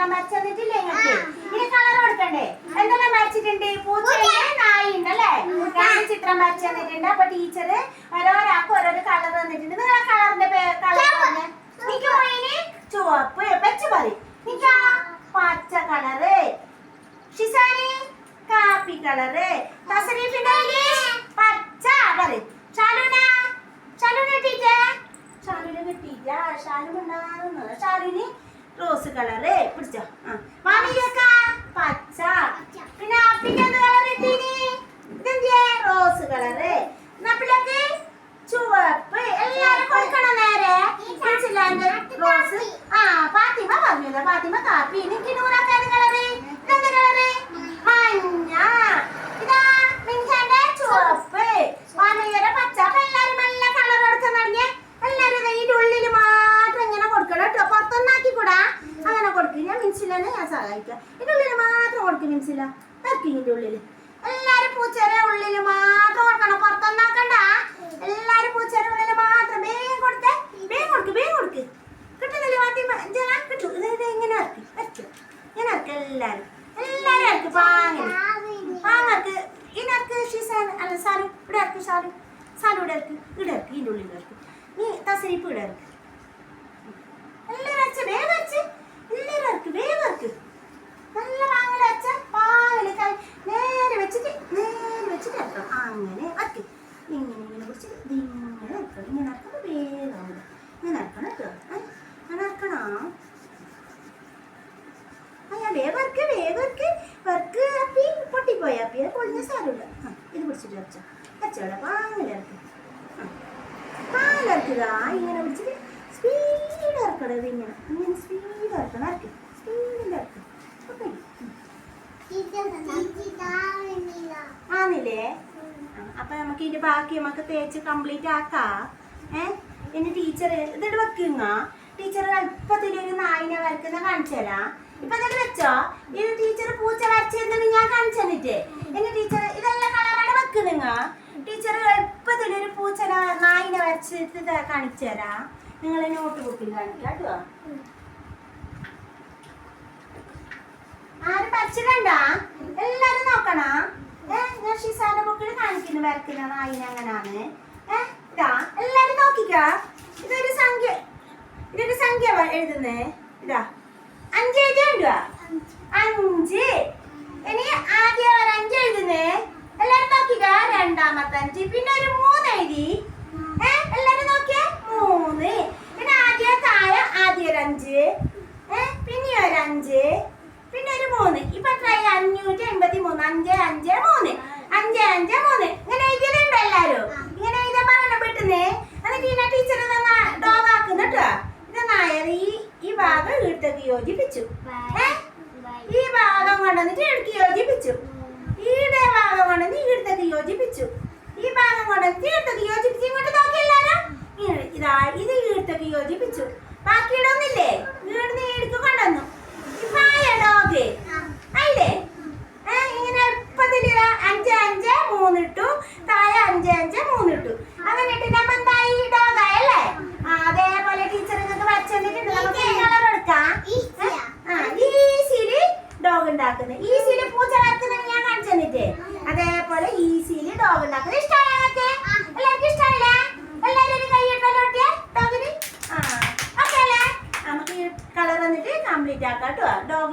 ചിത്രം വരച്ചു തന്നിട്ടില്ലേ നിങ്ങൾക്ക്? ഇനി കളർ കൊടുക്കണ്ടേ? എന്തെല്ലാം വരച്ചിട്ടുണ്ട് പൂച്ചയുണ്ട് നായി ഉണ്ടല്ലേ രണ്ട് ചിത്രം വരച്ചു തന്നിട്ടുണ്ട് അപ്പൊ ടീച്ചർ ഓരോരാൾക്ക് ഓരോരോ കളർ തന്നിട്ടുണ്ട്. നിങ്ങൾ ആ കളറിന്റെ കളർ പറഞ്ഞേ. നിക്ക് മൈന്. ചുവപ്പ്. വെച്ച് പറയും. നിക്കാ പച്ച കളറ് ഷിസാനി കാപ്പി കളറ് തസരീഫിന്റെ പച്ച. പറയും. ഷാലുന. ഷാലുന ടീച്ചർ ഷാലുന കിട്ടിയില്ല. ഷാലു ഉണ്ടാകുന്നത് ഷാലുനി റോസ് കളറ് പിടിച്ചോ. പച്ച. പിന്നെ ഇതെന്തിയെ? റോസ് കളറ് ചുവപ്പ്. എല്ലാരും കൊടുക്കണം നേരെ. റോസ് ആ ഫാത്തിമ പറഞ്ഞല്ലോ? ഫാത്തിമ കാപ്പി. കളറ് മഞ്ഞ. ഇതാ ചുവപ്പ് മാമിയുടെ പച്ച അപ്പൊ എല്ലാരും നല്ല കളർ കൊടുക്കാൻ തുടങ്ങിയ എല്ലാരും ദേ ഇതിന്റെ ഉള്ളിൽ മാത്രം ഇങ്ങനെ കൊടുക്കണം കേട്ടോ പുറത്തൊന്നാക്കി കൂടാ അങ്ങനെ കൊടുക്കും ഞാൻ സഹായിക്കാം ഇതിന്റെ ഉള്ളിൽ മാത്രം കൊടുക്കും പെൻസില വർക്കിങ്ങിന്റെ ഉള്ളിൽ എല്ലാരും പൂച്ചേരെ ഉള്ളിൽ മാത്രം കൊടുക്കണം പുറത്തൊന്നാക്കണ്ട. എല്ലാരും പൂച്ചേരെ ഉള്ളിൽ മാത്രം വേഗം കൊടുത്തേ. വേഗം കൊടുക്ക് വേഗം കൊടുക്ക്. കിട്ടുന്നില്ല ഫാത്തിമ ഞാൻ കിട്ടും. ഇത് ഇങ്ങനെ ഇറക്കി. വരയ്ക്കും ഇങ്ങനെ ഇറക്കും എല്ലാരും. എല്ലാരും ഇറക്കി. പാങ്ങനെ പാങ്ങർക്ക് ഇതിനർക്ക് ഷീസാൻ അല്ല സാറും ഇവിടെ ഇറക്കും സാറും സാറും ഇവിടെ ഇറക്കും. ഇവിടെ ഇറക്കി. ഇതിന്റെ ഉള്ളിൽ ഇറക്കും. നീ തസരിപ്പ് ഇവിടെ ഇറക്കി എല്ലാരും അരച്ച് വേഗം അരച്ച് എല്ലാരും ഇറക്കി വേഗം ഇറക്കി നല്ല പാങ്ങല അച്ഛ പാങ്ങൽ കൈ നേരെ വെച്ചിട്ട് നേരെ വെച്ചിട്ട് ഇറക്കണം അങ്ങനെ ഇറക്കി ഇങ്ങനെ ഇങ്ങനെ പിടിച്ചിട്ട് ഇത് ഇറക്കണം ഇങ്ങനെ ഇറക്കുമ്പോൾ വേഗം. ഇങ്ങനെ ഇറക്കണം കേട്ടോ. ഇറക്കണം അയ്യ വേഗം ഇറക്ക് വേഗം ഇറക്ക് വർക്ക് അപ്പി പൊട്ടിപ്പോയി അപ്പി. അത് പൊളിഞ്ഞ സാരമില്ല. ആ ഇത് പിടിച്ചിട്ട് വെച്ച വെച്ചോടെ പാങ്ങിലിറക്ക് പാലിറക്കുക ഇങ്ങനെ പിടിച്ചിട്ട് സ്പീഡ് ഇറക്കണം ഇത് ഇങ്ങനെ. ഇങ്ങനെ സ്പീഡ് ഇറക്കണം. ഇറക്കി. സ്പീഡിൽ ഇറക്കും. ഓക്കെ. ആന്നില്ലേ? അപ്പൊ നമുക്ക് ഇതിന്റെ ബാക്കി നമുക്ക് തേച്ച് കംപ്ലീറ്റ് ആക്കാം. ഏ? എന്റെ ടീച്ചർ ഇതിട്ട് വെക്കുങ്ങ ടീച്ചർ അല്പത്തിലൊരു നായിനെ വരക്കുന്ന കാണിച്ചു തരാം ഇപ്പൊ എന്നിട്ട് വെച്ചോ? ഇത് ടീച്ചർ പൂച്ച വരച്ചിരുന്നു ഞാൻ കാണിച്ചു തന്നിട്ട് എന്റെ ടീച്ചർ ഇതെല്ലാം കളറാണ് വെക്കുന്നുങ്ങ? ടീച്ചർ എളുപ്പത്തിലൊരു പൂച്ച നായിനെ വരച്ചിട്ട് കാണിച്ചു തരാം നിങ്ങൾ നോട്ട് ബുക്കിൽ കാണിക്കാം കേട്ടോ. ആരും പഠിച്ചിട്ടുണ്ടാ എല്ലാരും നോക്കണ? കാണിക്കുന്നു വരക്കുന്ന നായിന അങ്ങനാണ്. ഇതാ എല്ലാരും നോക്കിക്ക. ഇതൊരു സംഖ്യ ഇതൊരു സംഖ്യ എഴുതുന്നേ. ഇതാ അഞ്ച് എഴുതിയുണ്ടോ അഞ്ച്. ഇനി ആദ്യം ഒരു അഞ്ച് എഴുതുന്നേ. എല്ലാരും നോക്കിക്ക. രണ്ടാമത്തെ അഞ്ച്. പിന്നെ ഒരു മൂന്ന് എഴുതി. എല്ലാരും നോക്കിയേ. മൂന്ന്. പിന്നെ ആദ്യ താഴെ ആദ്യ ഒരു അഞ്ച്. പിന്നെ ഒരു അഞ്ച്. പിന്നെ ഒരു മൂന്ന്. ഇപ്പൊ അഞ്ഞൂറ്റി എൺപത്തി മൂന്ന് അഞ്ച് അഞ്ച് മൂന്ന്. അഞ്ച് അഞ്ച് മൂന്ന് ഇങ്ങനെ എഴുതിയതുണ്ടോ എല്ലാരും ഇങ്ങനെ എഴുതാൻ പറയണ പെട്ടെന്ന് എന്നിട്ട് ഇന്ന ടീച്ചർ ഡോഗ് ആക്കുന്നു കേട്ടോ ഇത് നായർ ഈ ഈ ഇവിടത്തേക്ക് യോജിപ്പിച്ചു. ഈ ഭാഗം കൊണ്ടുവന്നിട്ട് ഇടയ്ക്ക് യോജിപ്പിച്ചു. ഈടെ ഭാഗം കൊണ്ടുവന്ന് ഇവിടത്തേക്ക് യോജിപ്പിച്ചു. ഈ ഭാഗം കൊണ്ടുവന്നിട്ട് ഇവിടത്തേക്ക് യോജിപ്പിച്ചു. ഇങ്ങോട്ട് നോക്കി എല്ലാരും. ഇതാ ഇത് ഇവിടത്തേക്ക് യോജിപ്പിച്ചു. ബാക്കിയുടെ ഒന്നില്ലേ ഇവിടുന്ന് ഇടുക്ക് കൊണ്ടുവന്നു ഇപ്പൊ ആയ ഡോഗ് ആയില്ലേ ഏ, ഇങ്ങനെ എളുപ്പത്തിൽ ഇതാ അഞ്ച് അഞ്ച് മൂന്നിട്ടു താഴെ അഞ്ച് അഞ്ച് മൂന്നിട്ടു അങ്ങനെ ഇട്ടിട്ട് എന്തായി ഡോഗ് ആയല്ലേ ആ, അതേപോലെ ടീച്ചർ നിങ്ങൾക്ക് വരച്ചു തന്നിട്ടുണ്ട് നമുക്ക് കളർ എടുക്കാം ആ ഈസിയിൽ ഡോഗ് ഉണ്ടാക്കുന്നത്. ഈസിയിൽ പൂച്ച വളർത്തുന്നത് ഞാൻ കാണിച്ചു തന്നിട്ട്. അതേപോലെ ഈസിയിൽ ഡോഗ് ഉണ്ടാക്കുന്നത്. ഇഷ്ടമാണ് എല്ലാവർക്കും ഇഷ്ടമല്ലേ എല്ലാവരും ഒരു കൈ ഇട്ടോട്ടെ ഡോഗിന് ആ ഓക്കെ അല്ലേ? നമുക്ക് ഈ കളർ വന്നിട്ട് കംപ്ലീറ്റ് ആക്കാം കേട്ടോ. ഡോഗ്